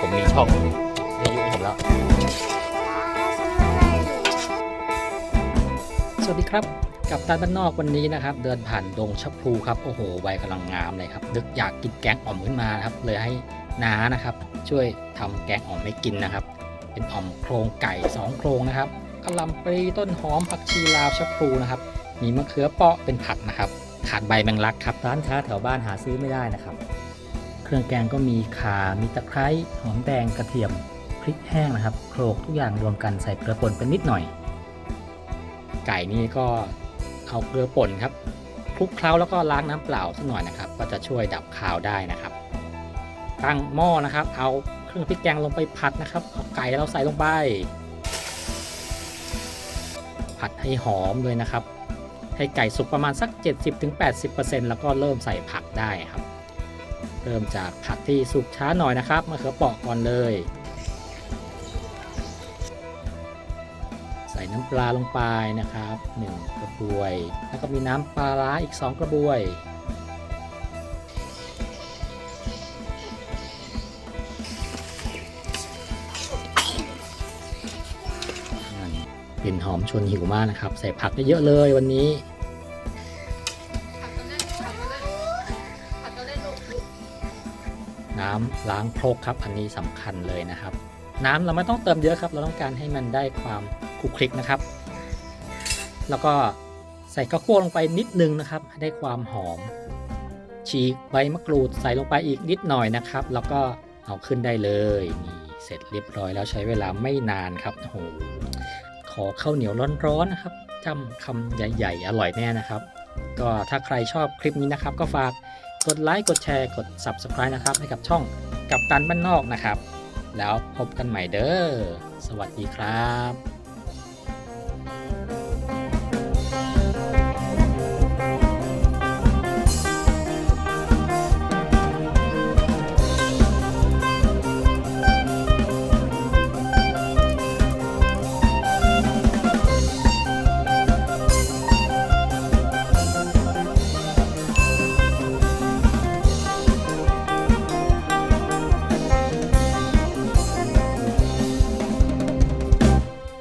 ผมมีช่องในยุคผมแล้ว สวัสดีครับ กับตาบ้านนอกวันนี้นะครับ เดินผ่านดงชะพลูครับ โอ้โหใบกำลังงามเลยครับ นึกอยากกินแกงอ่อมขึ้นมาครับ เลยให้น้านะครับ ช่วยทำแกงอ่อมให้กินนะครับ เป็นอ่อมโครงไก่2โครงนะครับกะหล่ำปลีต้นหอมผักชีลาวชะพลูนะครับ มีมะเขือเปาะเป็นผักนะครับ ขาดใบแมงลักครับ ร้านค้าแถวบ้านหาซื้อไม่ได้นะครับ เครื่องแกงก็มีข่ามีตะไคร้ หอมแดง กระเทียม พริกแห้งนะครับ โขลกทุกอย่างรวมกันใส่เกลือป่นเป็นนิดหน่อย ไก่นี่ก็เอาเกลือป่นครับคลุกเคล้าแล้วก็ล้างน้ำเปล่าสักหน่อยนะครับ ก็จะช่วยดับคาวได้นะครับ ตั้งหม้อนะครับ เอาเครื่องพริกแกงลงไปผัดนะครับ เอาไก่เราใส่ลงไป ผัดให้หอมเลยนะครับ ให้ไก่สุกประมาณสัก 70-80%แล้วก็เริ่มใส่ผักได้ครับ เริ่มจากผักที่สุกช้าหน่อยนะครับมะเขือเปาะก่อนเลย ใส่น้ำปลาลงไปนะครับ 1 กระบวย แล้วก็มีน้ำปลาร้าอีก 2 กระบวย กลิ่นหอมชวนหิวมากนะครับ ใส่ผักเยอะเลยวันนี้ น้ำล้างครกครับ อันนี้สำคัญเลยนะครับ น้ำเราไม่ต้องเติมเยอะครับ เราต้องการให้มันได้ความคลุกคลิกนะครับ แล้วก็ใส่ข้าวคั่วลงไปนิดนึงนะครับ ให้ได้ความหอม ฉีกใบมะกรูดใส่ลงไปอีกนิดหน่อยนะครับ แล้วก็เอาขึ้นได้เลยนี่เสร็จเรียบร้อยแล้วใช้เวลาไม่นานครับโอ้โหขอข้าวเหนียวร้อนๆนะครับจำคำใหญ่ ๆ อร่อยแน่นะครับ ก็ถ้าใครชอบคลิปนี้นะครับ ก็ฝาก กดไลค์กดแชร์กด Subscribe นะครับ ให้กับช่องกับตันบ้านนอกนะครับ แล้วพบกันใหม่เด้อสวัสดีครับ